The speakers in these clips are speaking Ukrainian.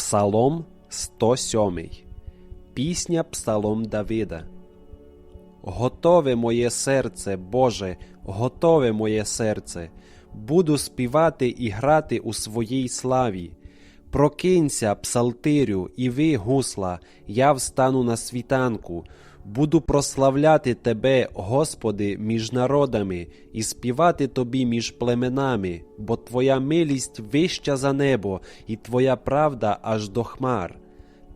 Псалом 107. Пісня Псалом Давида. Готове моє серце, Боже, готове моє серце. Буду співати і грати у своїй славі. Прокинься, псалтирю, і ви, гусла, я встану на світанку. Буду прославляти Тебе, Господи, між народами, і співати Тобі між племенами, бо Твоя милість вища за небо, і Твоя правда аж до хмар.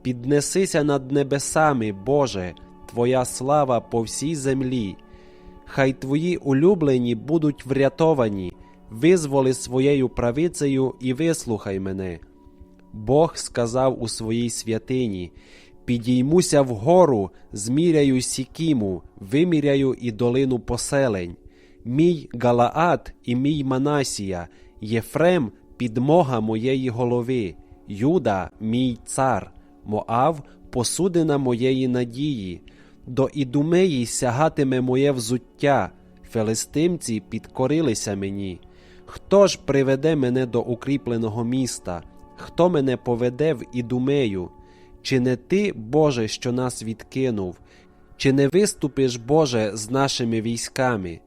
Піднесися над небесами, Боже, Твоя слава по всій землі. Хай Твої улюблені будуть врятовані, визволи своєю правицею і вислухай мене. Бог сказав у своїй святині: Підіймуся вгору, зміряю сікіму, виміряю і долину поселень. Мій Галаат і мій Манасія, Єфрем підмога моєї голови, Юда, мій цар, Моав посудина моєї надії. До Ідумеї сягатиме моє взуття, филистимці підкорилися мені. Хто ж приведе мене до укріпленого міста? Хто мене поведе в Ідумею? Чи не ти, Боже, що нас відкинув? Чи не виступиш, Боже, з нашими військами?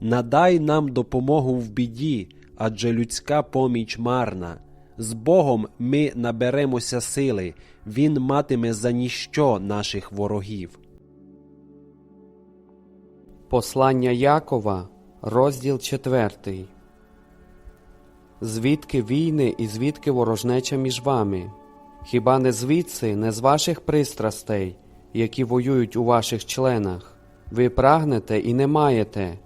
Надай нам допомогу в біді, адже людська поміч марна. З Богом ми наберемося сили, Він матиме за ніщо наших ворогів. Послання Якова, розділ 4. Звідки війни і звідки ворожнеча між вами? Хіба не звідси, не з ваших пристрастей, які воюють у ваших членах? Ви прагнете і не маєте,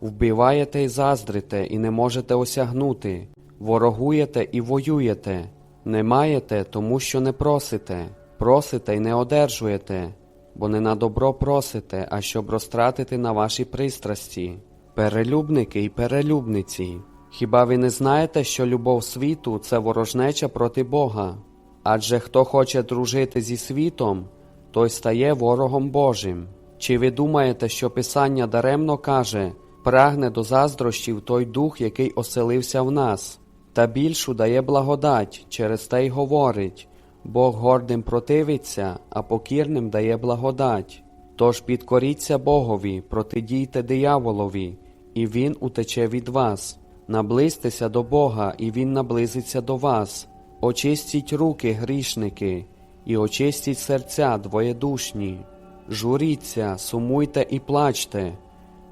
вбиваєте і заздрите, і не можете осягнути, ворогуєте і воюєте, не маєте, тому що не просите, просите і не одержуєте, бо не на добро просите, а щоб розтратити на ваші пристрасті. Перелюбники і перелюбниці. Хіба ви не знаєте, що любов світу це ворожнеча проти Бога? Адже хто хоче дружити зі світом, той стає ворогом Божим. Чи ви думаєте, що Писання даремно каже прагне до заздрощів той дух, який оселився в нас, та більшу дає благодать, через те й говорить Бог гордим противиться, а покірним дає благодать. Тож підкоріться Богові, протидійте дияволові, і Він утече від вас. Наблизьтеся до Бога, і Він наблизиться до вас. Очистіть руки, грішники, і очистіть серця двоєдушні. Журіться, сумуйте і плачте.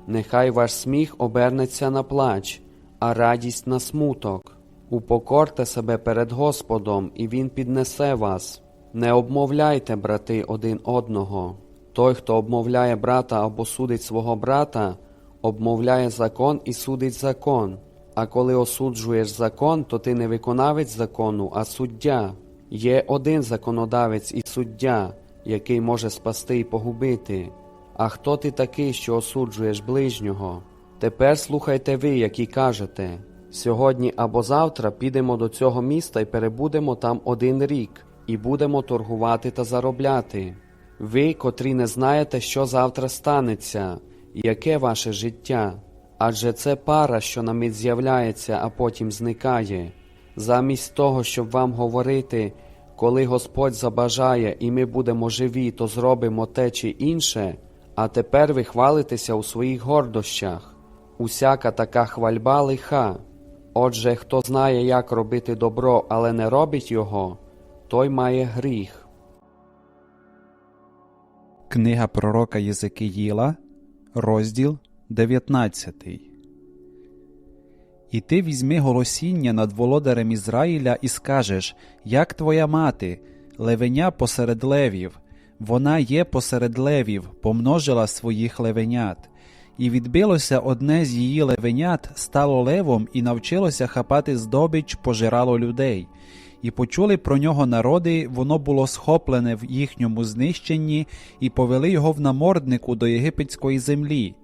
Нехай ваш сміх обернеться на плач, а радість на смуток. Упокорте себе перед Господом, і Він піднесе вас. Не обмовляйте, брати, один одного. Той, хто обмовляє брата або судить свого брата, обмовляє закон і судить закон. А коли осуджуєш закон, то ти не виконавець закону, а суддя. Є один законодавець і суддя, який може спасти і погубити. А хто ти такий, що осуджуєш ближнього? Тепер слухайте ви, які кажете сьогодні або завтра підемо до цього міста і перебудемо там один рік, і будемо торгувати та заробляти. Ви, котрі не знаєте, що завтра станеться, яке ваше життя. Адже це пара, що на мить з'являється, а потім зникає. Замість того, щоб вам говорити, коли Господь забажає і ми будемо живі, то зробимо те чи інше, а тепер ви хвалитеся у своїх гордощах. Усяка така хвальба лиха. Отже, хто знає, як робити добро, але не робить його, той має гріх. Книга пророка Єзекиїла, розділ 19. І ти візьми голосіння над володарем Ізраїля і скажеш, як твоя мати, левеня посеред левів, вона є посеред левів, помножила своїх левенят. І відбилося одне з її левенят, стало левом і навчилося хапати здобич, пожирало людей. І почули про нього народи, воно було схоплене в їхньому знищенні, і повели його в наморднику до єгипетської землі.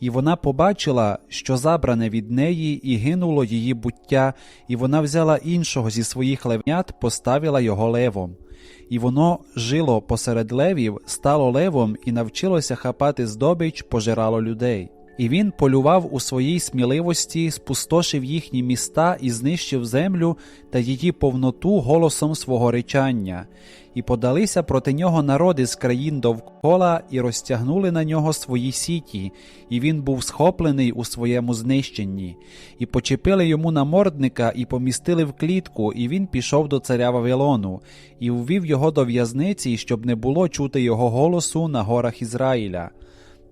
І вона побачила, що забране від неї, і гинуло її буття, і вона взяла іншого зі своїх левнят, поставила його левом. І воно жило посеред левів, стало левом і навчилося хапати здобич, пожирало людей. І він полював у своїй сміливості, спустошив їхні міста і знищив землю та її повноту голосом свого речання. І подалися проти нього народи з країн довкола і розтягнули на нього свої сіті, і він був схоплений у своєму знищенні. І почепили йому намордника, і помістили в клітку, і він пішов до царя Вавилону, і ввів його до в'язниці, щоб не було чути його голосу на горах Ізраїля.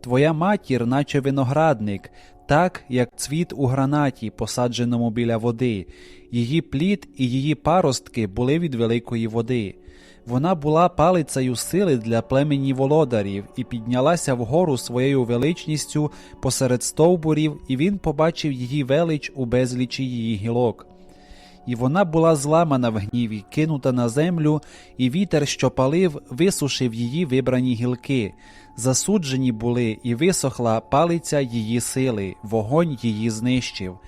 Твоя матір, наче виноградник, так як цвіт у гранаті, посадженому біля води, її плід і її паростки були від великої води. Вона була палицею сили для племені володарів і піднялася вгору своєю величністю посеред стовбурів, і він побачив її велич у безлічі її гілок. І вона була зламана в гніві, кинута на землю, і вітер, що палив, висушив її вибрані гілки. Засуджені були, і висохла палиця її сили, вогонь її знищив.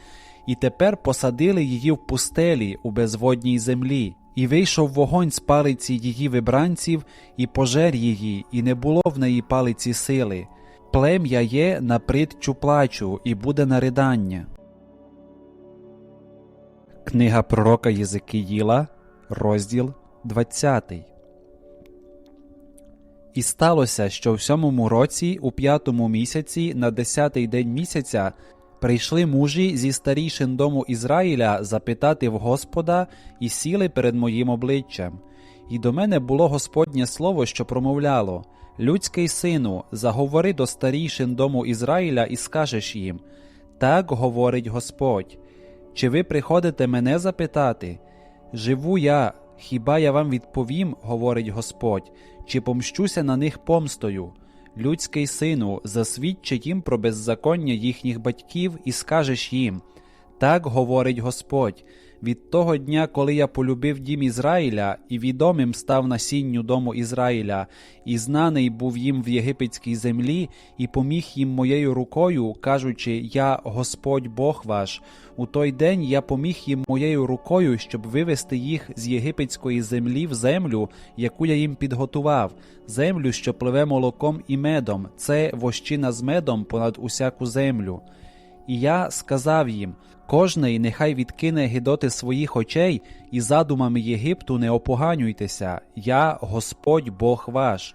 І тепер посадили її в пустелі у безводній землі. І вийшов вогонь з палиці її вибранців, і пожер її, і не було в неї палиці сили. Плем'я є на притчу плачу, і буде на ридання. Книга пророка Єзекиїла, розділ 20. І сталося, що в сьомому році, у п'ятому місяці, на десятий день місяця, прийшли мужі зі старішин дому Ізраїля запитати в Господа і сіли перед моїм обличчям. І до мене було Господнє слово, що промовляло: Людський сину, заговори до старішин дому Ізраїля і скажеш їм: Так говорить Господь. Чи ви приходите мене запитати? Живу я, хіба я вам відповім, говорить Господь, чи помщуся на них помстою? Людський сину, засвідчи їм про беззаконня їхніх батьків і скажеш їм: Так говорить Господь. Від того дня, коли я полюбив дім Ізраїля, і відомим став насінню дому Ізраїля, і знаний був їм в єгипетській землі, і поміг їм моєю рукою, кажучи: Я Господь Бог ваш. У той день я поміг їм моєю рукою, щоб вивести їх з єгипетської землі в землю, яку я їм підготував, землю, що пливе молоком і медом, це вощина з медом понад усяку землю. І я сказав їм: кожний нехай відкине гидоти своїх очей і задумами Єгипту не опоганюйтеся, я Господь Бог ваш.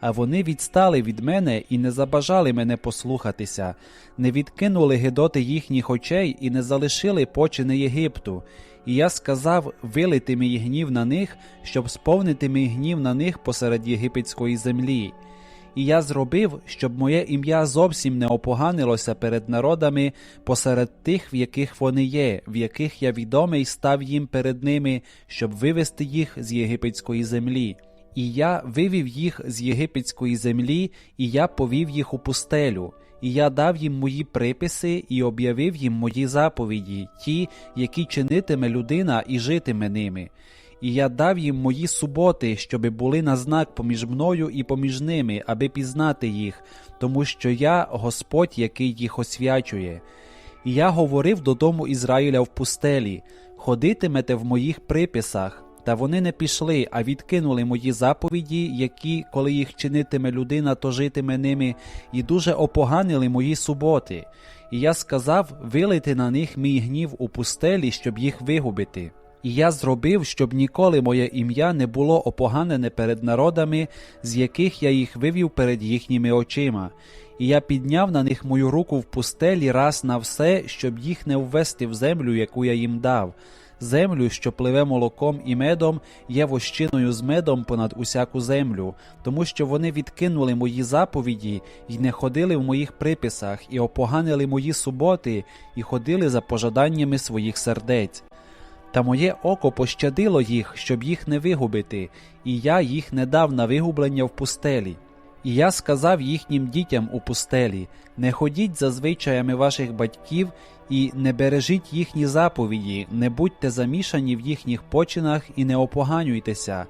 А вони відстали від мене і не забажали мене послухатися, не відкинули гидоти їхніх очей і не залишили почини Єгипту. І я сказав вилити мій гнів на них, щоб сповнити мій гнів на них посеред єгипетської землі. І я зробив, щоб моє ім'я зовсім не опоганилося перед народами посеред тих, в яких вони є, в яких я відомий став їм перед ними, щоб вивести їх з єгипетської землі. І я вивів їх з єгипетської землі, і я повів їх у пустелю, і я дав їм мої приписи і об'явив їм мої заповіді, ті, які чинитиме людина і житиме ними. І я дав їм мої суботи, щоби були на знак поміж мною і поміж ними, аби пізнати їх, тому що я Господь, який їх освячує. І я говорив додому Ізраїля в пустелі: ходитимете в моїх приписах. Та вони не пішли, а відкинули мої заповіді, які, коли їх чинитиме людина, то житиме ними, і дуже опоганили мої суботи. І я сказав вилити на них мій гнів у пустелі, щоб їх вигубити. І я зробив, щоб ніколи моє ім'я не було опоганене перед народами, з яких я їх вивів перед їхніми очима. І я підняв на них мою руку в пустелі раз на все, щоб їх не ввести в землю, яку я їм дав. Землю, що пливе молоком і медом, є вощиною з медом понад усяку землю, тому що вони відкинули мої заповіді і не ходили в моїх приписах, і опоганили мої суботи, і ходили за пожаданнями своїх сердець. Та моє око пощадило їх, щоб їх не вигубити, і я їх не дав на вигублення в пустелі. І я сказав їхнім дітям у пустелі: не ходіть за звичаями ваших батьків і не бережіть їхні заповіді, не будьте замішані в їхніх починах і не опоганюйтеся.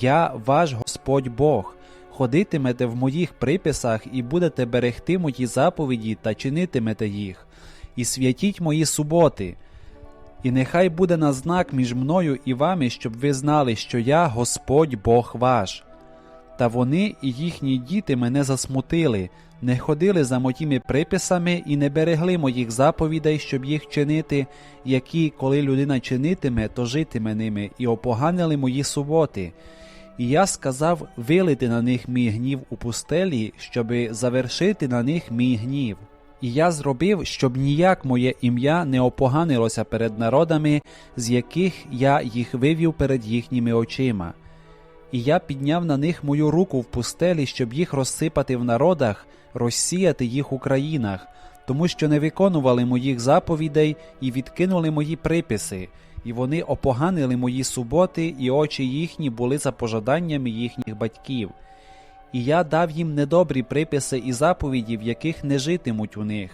Я ваш Господь Бог. Ходитимете в моїх приписах і будете берегти мої заповіді та чинитимете їх, і святіть мої суботи. І нехай буде на знак між мною і вами, щоб ви знали, що я Господь Бог ваш. Та вони і їхні діти мене засмутили, не ходили за моїми приписами і не берегли моїх заповідей, щоб їх чинити, які, коли людина чинитиме, то житиме ними, і опоганили мої суботи. І я сказав вилити на них мій гнів у пустелі, щоби завершити на них мій гнів. І я зробив, щоб ніяк моє ім'я не опоганилося перед народами, з яких я їх вивів перед їхніми очима. І я підняв на них мою руку в пустелі, щоб їх розсипати в народах, розсіяти їх у країнах, тому що не виконували моїх заповідей і відкинули мої приписи, і вони опоганили мої суботи, і очі їхні були за пожаданнями їхніх батьків. І я дав їм недобрі приписи і заповіді, в яких не житимуть у них.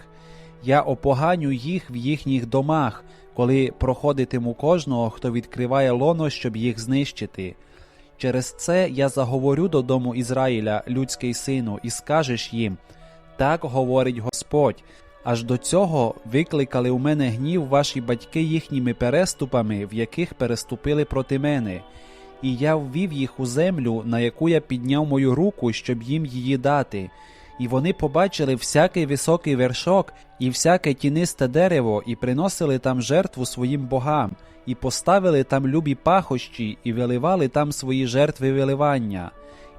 Я опоганю їх в їхніх домах, коли проходитиму кожного, хто відкриває лоно, щоб їх знищити. Через це я заговорю додому Ізраїля, людський сину, і скажеш їм так говорить Господь. Аж до цього викликали у мене гнів ваші батьки їхніми переступами, в яких переступили проти мене. І я ввів їх у землю, на яку я підняв мою руку, щоб їм її дати. І вони побачили всякий високий вершок і всяке тінисте дерево, і приносили там жертву своїм богам, і поставили там любі пахощі, і виливали там свої жертви виливання.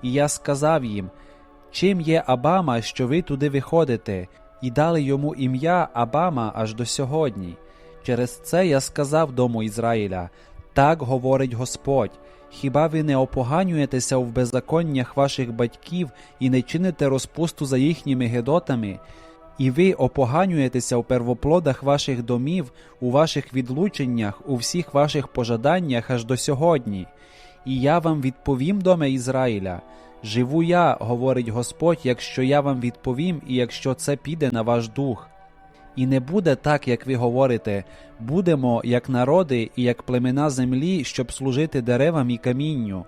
І я сказав їм: Чим є Абама, що ви туди виходите, і дали йому ім'я Абама аж до сьогодні. Через це я сказав дому Ізраїля: так говорить Господь. Хіба ви не опоганюєтеся в беззаконнях ваших батьків і не чините розпусту за їхніми гедотами? І ви опоганюєтеся в первоплодах ваших домів, у ваших відлученнях, у всіх ваших пожаданнях аж до сьогодні. І я вам відповім, доме Ізраїля. Живу я, говорить Господь, якщо я вам відповім, і якщо це піде на ваш дух. І не буде так, як ви говорите, будемо як народи і як племена землі, щоб служити деревам і камінню.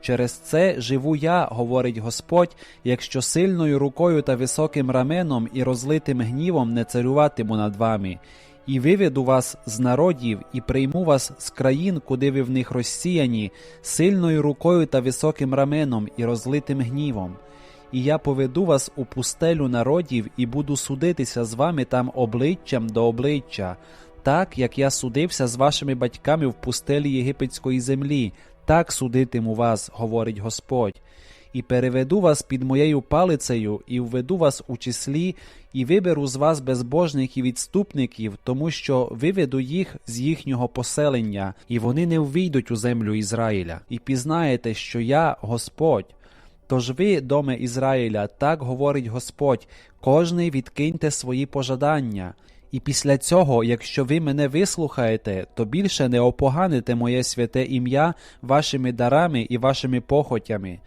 Через це живу я, говорить Господь, якщо сильною рукою та високим раменом і розлитим гнівом не царюватиму над вами, і виведу вас з народів, і прийму вас з країн, куди ви в них розсіяні, сильною рукою та високим раменом і розлитим гнівом. І я поведу вас у пустелю народів і буду судитися з вами там обличчям до обличчя, так як я судився з вашими батьками в пустелі єгипетської землі, так судитиму вас, говорить Господь. І переведу вас під моєю палицею, і введу вас у числі, і виберу з вас безбожних і відступників, тому що виведу їх з їхнього поселення, і вони не ввійдуть у землю Ізраїля, і пізнаєте, що я Господь. Тож ви, доме Ізраїля, так говорить Господь, кожний відкиньте свої пожадання. І після цього, якщо ви мене вислухаєте, то більше не опоганите моє святе ім'я вашими дарами і вашими похотями.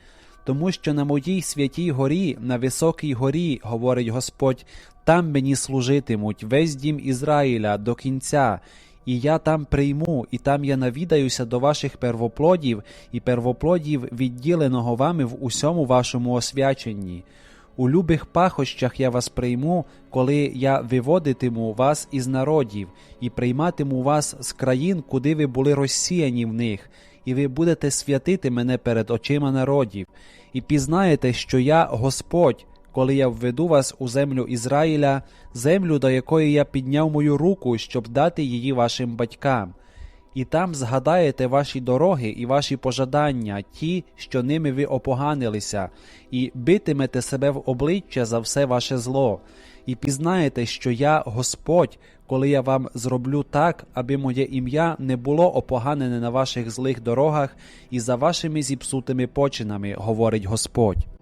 Тому що на моїй святій горі, на високій горі, говорить Господь, там мені служитимуть весь дім Ізраїля до кінця, і я там прийму, і там я навідаюся до ваших первоплодів і первоплодів, відділеного вами в усьому вашому освяченні. У любих пахощах я вас прийму, коли я виводитиму вас із народів, і прийматиму вас з країн, куди ви були розсіяні в них, і ви будете святити мене перед очима народів, і пізнаєте, що я Господь, коли я введу вас у землю Ізраїля, землю, до якої я підняв мою руку, щоб дати її вашим батькам. І там згадаєте ваші дороги і ваші пожадання, ті, що ними ви опоганилися, і битимете себе в обличчя за все ваше зло, і пізнаєте, що я Господь, коли я вам зроблю так, аби моє ім'я не було опоганене на ваших злих дорогах і за вашими зіпсутими починами, говорить Господь.